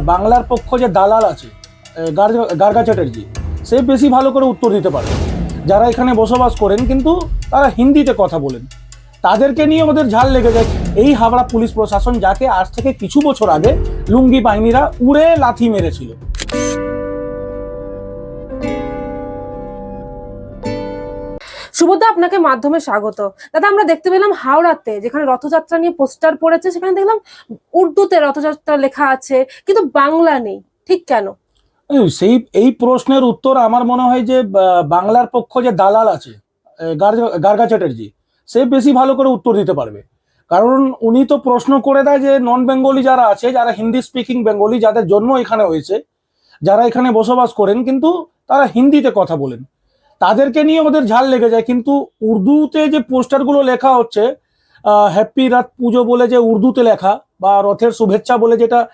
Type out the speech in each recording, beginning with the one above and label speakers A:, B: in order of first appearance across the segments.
A: বাংলার পক্ষ যে দালাল আছে গার্গা- চ্যাটার্জি, সে বেশি ভালো করে উত্তর দিতে পারে যারা এখানে বসবাস করেন কিন্তু তারা হিন্দিতে কথা বলেন। তাদেরকে নিয়ে ওদের ঝাল লেগে যায়। এই হাওড়া পুলিশ প্রশাসন যাকে আজ থেকে কিছু বছর আগে লুঙ্গি বাহিনীরা উড়ে লাথি মেরেছিল।
B: সুবোধা, আপনাকে মাধ্যমে স্বাগত। দাদা, আমরা দেখতে পেলাম হাওড়াতে, যেখানে রথযাত্রা নিয়ে পোস্টার পড়েছে, সেখানে দেখলাম উর্দুতে রথযাত্রা লেখা আছে, কিন্তু বাংলা নেই। ঠিক কেন?
A: সেই, এই প্রশ্নের উত্তর আমার মনে হয় যে বাংলার পক্ষ যে দালাল আছে গার্গা- গার্গা চ্যাটার্জি, সে বেশি ভালো করে উত্তর দিতে পারবে। কারণ উনি তো প্রশ্ন করে দেয় যে নন বেঙ্গলি যারা আছে, যারা হিন্দি স্পিকিং বেঙ্গলি যাদের জন্ম এখানে হয়েছে, যারা এখানে বসবাস করেন, কিন্তু তারা হিন্দিতে কথা বলেন। তাদেরকে নিয়ে ওদের ঝাল লেগে যায়, কিন্তু উর্দুতে যে পোস্টারগুলো লেখা হচ্ছে হ্যাপি রাত পুজো বলে যে উর্দুতে লেখা, বা রথের শুভেচ্ছা বলে যেটা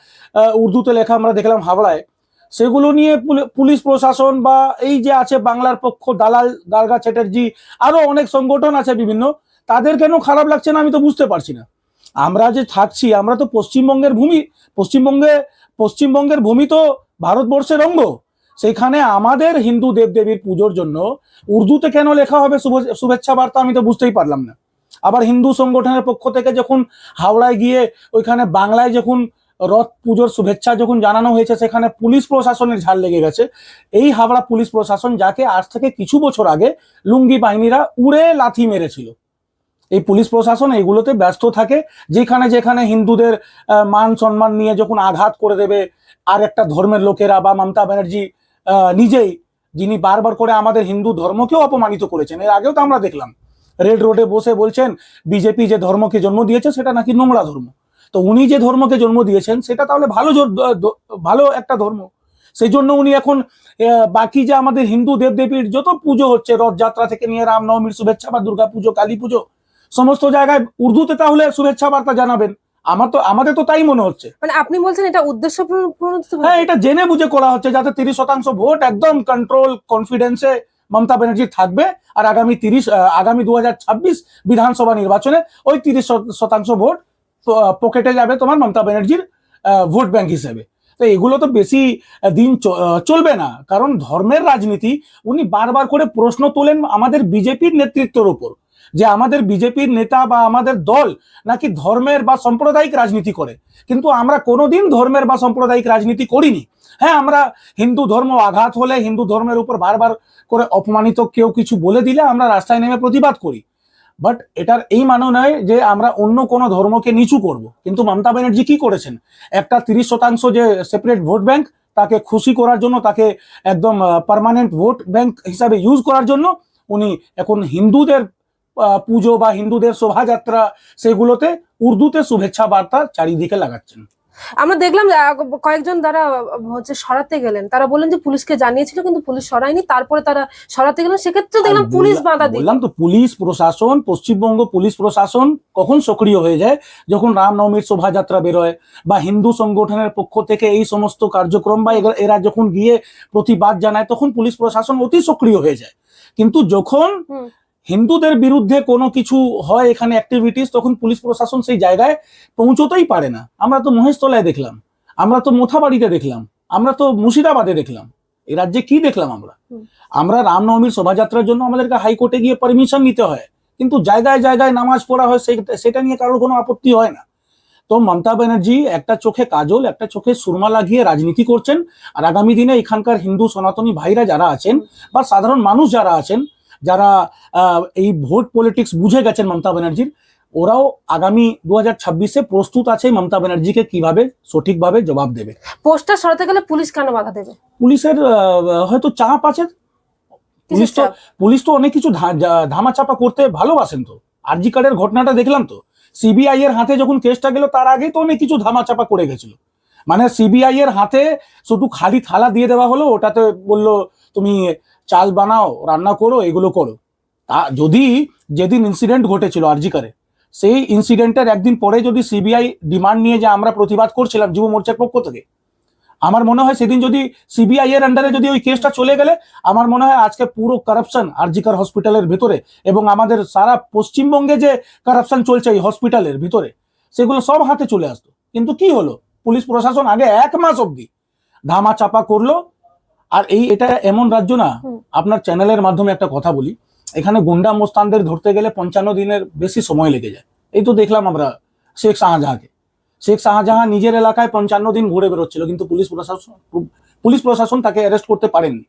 A: উর্দুতে লেখা আমরা দেখলাম হাওড়ায়, সেগুলো নিয়ে পুলি- পুলিশ প্রশাসন বা এই যে আছে বাংলার পক্ষ, দালাল গার্গা চ্যাটার্জি, আরও অনেক সংগঠন আছে বিভিন্ন, তাদের কেন খারাপ লাগছে না আমি তো বুঝতে পারছি না। আমরা যে থাকছি, আমরা তো পশ্চিমবঙ্গের ভূমি, পশ্চিমবঙ্গে, পশ্চিমবঙ্গের ভূমি তো ভারতবর্ষের অঙ্গ। সেখানে আমাদের হিন্দু দেবদেবীর পুজোর জন্য উর্দুতে কেন লেখা হবে? শুভেচ্ছা বার্তা আমি তো বুঝতেই পারলাম না। আবার হিন্দু সংগঠনের পক্ষ থেকে যখন হাওড়ায় গিয়ে ওইখানে বাংলায় যখন রথ পুজোর শুভেচ্ছা যখন জানানো হয়েছে, সেখানে পুলিশ প্রশাসনের ঝাল লেগে গেছে। এই হাওড়া পুলিশ প্রশাসন যাকে আজ থেকে কিছু বছর আগে লুঙ্গি বাহিনীরা উড়ে লাথি মেরেছিল। এই পুলিশ প্রশাসন এইগুলোতে ব্যস্ত থাকে। যেখানে যেখানে হিন্দুদের মান সম্মান নিয়ে যখন আঘাত করে দেবে আর একটা ধর্মের লোকেরা বা মমতা ব্যানার্জি নিজেই যিনি বারবার করে আমাদের হিন্দু ধর্মকেও অপমানিত করেছেন। এর আগেও তো আমরা দেখলাম। রেড রোডে বসে বলছেন, বিজেপি যে ধর্মকে জন্ম দিয়েছে, সেটা নাকি নোংরা ধর্ম। তো উনি যে ধর্মকে জন্ম দিয়েছেন, সেটা তাহলে ভালো ভালো একটা ধর্ম। সেই জন্য উনি এখন বাকি যে আমাদের হিন্দু দেবদেবীর যত পুজো হচ্ছে, রথযাত্রা থেকে নিয়ে রামনবমীর শুভেচ্ছা বা দুর্গা পুজো কালী পুজো সমস্ত জায়গায় উর্দুতে তাহলে শুভেচ্ছা বার্তা জানাবেন। আমার তো আমাদের তো তাই মনে হচ্ছে।
B: মানে আপনি বলছেন এটা উদ্দেশ্য
A: হ্যাঁ এটা জেনে বুঝে করা হচ্ছে যাতে তিরিশ শতাংশ ভোট একদম কন্ট্রোল কনফিডেন্সে মমতা ব্যানার্জি থাকবে। আর আগামী তিরিশ আগামী দু হাজার ছাব্বিশ বিধানসভা নির্বাচনে ওই তিরিশ শতাংশ ভোট পকেটে যাবে তোমার মমতা ব্যানার্জির ভোট ব্যাংক হিসেবে। তো এগুলো তো বেশি দিন চলবে না। কারণ ধর্মের রাজনীতি উনি বারবার করে প্রশ্ন তোলেন আমাদের বিজেপির নেতৃত্বের উপর। যে আমাদের বিজেপির নেতা বা আমাদের দল নাকি ধর্মের বা সাম্প্রদায়িক রাজনীতি করে। কিন্তু আমরা কোনোদিন ধর্মের বা সাম্প্রদায়িক রাজনীতি করিনি। হ্যাঁ আমরা হিন্দু ধর্ম আঘাত হলে হিন্দু ধর্মের উপর বারবার করে অপমানিত কেউ কিছু বলে দিলে আমরা রাস্তায় নেমে প্রতিবাদ করি। বাট এটার এই মানে নয় যে আমরা অন্য কোনো ধর্মকে নিচু করব। কিন্তু মমতা ব্যানার্জি কি করেছেন? একটা তিরিশ শতাংশ যে সেপারেট ভোট ব্যাংক তাকে খুশি করার জন্য, তাকে একদম পার্মানেন্ট ভোট ব্যাংক হিসাবে ইউজ করার জন্য উনি এখন হিন্দুদের পুজো বা হিন্দুদের শোভাযাত্রা সেগুলোতে উর্দুতে শুভেচ্ছা বার্তা চারিদিকে লাগাচ্ছেন।
B: আমরা দেখলাম কয়েকজন আহ, হচ্ছে সরাতে গেলেন। তারা বললেন যে পুলিশকে জানিয়েছিল কিন্তু পুলিশ সরায়নি। তারপরে তারা সরাতে গেলেন। সেক্ষেত্রে দেখলাম পুলিশ বাধা দিল।
A: বললাম তো পুলিশ প্রশাসন পশ্চিমবঙ্গ পুলিশ প্রশাসন কখন সক্রিয় হয়ে যায়? যখন রামনবমীর শোভাযাত্রা বেরোয় বা হিন্দু সংগঠনের পক্ষ থেকে এই সমস্ত কার্যক্রম বা এরা যখন গিয়ে প্রতিবাদ জানায় তখন পুলিশ প্রশাসন অতি সক্রিয় হয়ে যায়। কিন্তু যখন। হিন্দুদের বিরুদ্ধে কোনো কিছু হয় এখানে অ্যাক্টিভিটিস তখন পুলিশ প্রশাসন সেই জায়গায় পৌঁছতেই পারে না। আমরা তো মহেশতলায় দেখলাম আমরা তো মোথাবাড়িতে দেখলাম আমরা তো মুর্শিদাবাদে দেখলাম। এই রাজ্যে কি দেখলাম আমরা? আমরা রামনবমীর শোভাযাত্রার জন্য আমাদেরকে হাইকোর্টে গিয়ে পারমিশন নিতে হয়। কিন্তু জায়গায় জায়গায় নামাজ পড়া হয় সেটা নিয়ে কারোর কোনো আপত্তি হয় না। তো মমতা ব্যানার্জি একটা চোখে কাজল একটা চোখে সুরমা লাগিয়ে রাজনীতি করছেন। আর আগামী দিনে এখানকার হিন্দু সনাতনী ভাইরা যারা আছেন বা সাধারণ মানুষ যারা আছেন যারা আহ, এই ভোট পলিটিক্স বুঝে গেছেন মমতা ব্যানার্জির ওরাও আগামী দু হাজার ছাব্বিশে প্রস্তুত আছে মমতা ব্যানার্জিকে কীভাবে সঠিকভাবে জবাব দেবে।
B: পোস্টার সরাতে গেলে পুলিশ কেন বাধা দেবে?
A: পুলিশের হয়তো চাপ আছে। পুলিশ তো পুলিশ তো অনেক কিছু ধামাচাপা করতে ভালোবাসেন তো। আরজি কার্ডের ঘটনাটা দেখলাম তো। সিবিআই এর হাতে যখন কেসটা গেল তার আগেই তো অনেক কিছু ধামাচাপা করে গেছিল। মানে সিবিআই এর হাতে শুধু খালি থালা দিয়ে দেওয়া হলো ওটাতে বলল তুমি চাল বানাও, রান্না করো, এগুলো করো। তা যদি যেদিন ইনসিডেন্ট ঘটেছিল আরজিকারে সেই ইনসিডেন্টের একদিন পরে যদি সিবিআই ডিমান্ড নিয়ে যে আমরা প্রতিবাদ করছিলাম যুব মোর্চার পক্ষ থেকে, আমার মনে হয় সেদিন যদি সিবিআই এর আন্ডারে যদি ওই কেসটা চলে গেলে, আমার মনে হয় আজকে পুরো কারাপশন আরজিকার হসপিটালের ভিতরে এবং আমাদের সারা পশ্চিমবঙ্গে যে কারাপশন চলছে এই হসপিটালের ভিতরে, সেগুলো সব হাতে চলে আসতো। কিন্তু কি হলো? পুলিশ প্রশাসন আগে এক মাস অবধি ধামা চাপা করল আর এই এটা এমন রাজ্য না আপনার চ্যানেলের মাধ্যমে একটা কথা বলি এখানে গুন্ডা মোস্তানদের ধরতে গেলে পঞ্চান্ন দিনের বেশি সময় লেগে যায়। এই তো দেখলাম আমরা শেখ শাহজাহাঁকে শেখ শাহজাহাঁ নিজের এলাকায় পঞ্চান্ন দিন ঘুরে বেরোচ্ছিল কিন্তু পুলিশ প্রশাসন পুলিশ প্রশাসন তাকে অ্যারেস্ট করতে পারেননি।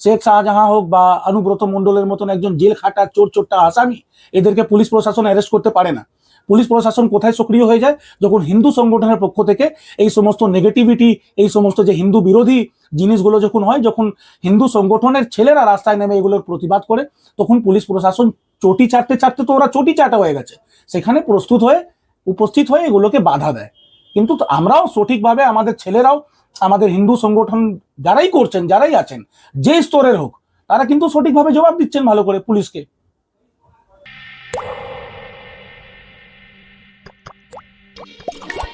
A: শেখ শাহজাহাঁ হোক বা অনুব্রত মণ্ডলের মতন একজন জেল খাটা চোর চোরটা আসামি এদেরকে পুলিশ প্রশাসন অ্যারেস্ট করতে পারে না। পুলিশ প্রশাসন কোথায় সক্রিয় হয়ে যায়? যখন হিন্দু সংগঠনের পক্ষ থেকে এই সমস্ত নেগেটিভিটি এই সমস্ত যে হিন্দু বিরোধী জিনিসগুলো যখন হয়, যখন হিন্দু সংগঠনের ছেলেরা রাস্তায় নেমে এগুলোর প্রতিবাদ করে, তখন পুলিশ প্রশাসন চটি চাটতে চাটতে তো ওরা চটি চাটা হয়ে গেছে। সেখানে প্রস্তুত হয়ে, উপস্থিত হয়ে এগুলোকে বাধা দেয়। কিন্তু আমরাও সঠিকভাবে আমাদের ছেলেরাও, আমাদের হিন্দু সংগঠন যারাই করছেন, যারাই আছেন, যে স্তরের হোক, তারা কিন্তু সঠিকভাবে জবাব দিচ্ছেন ভালো করে পুলিশকে। Thank you.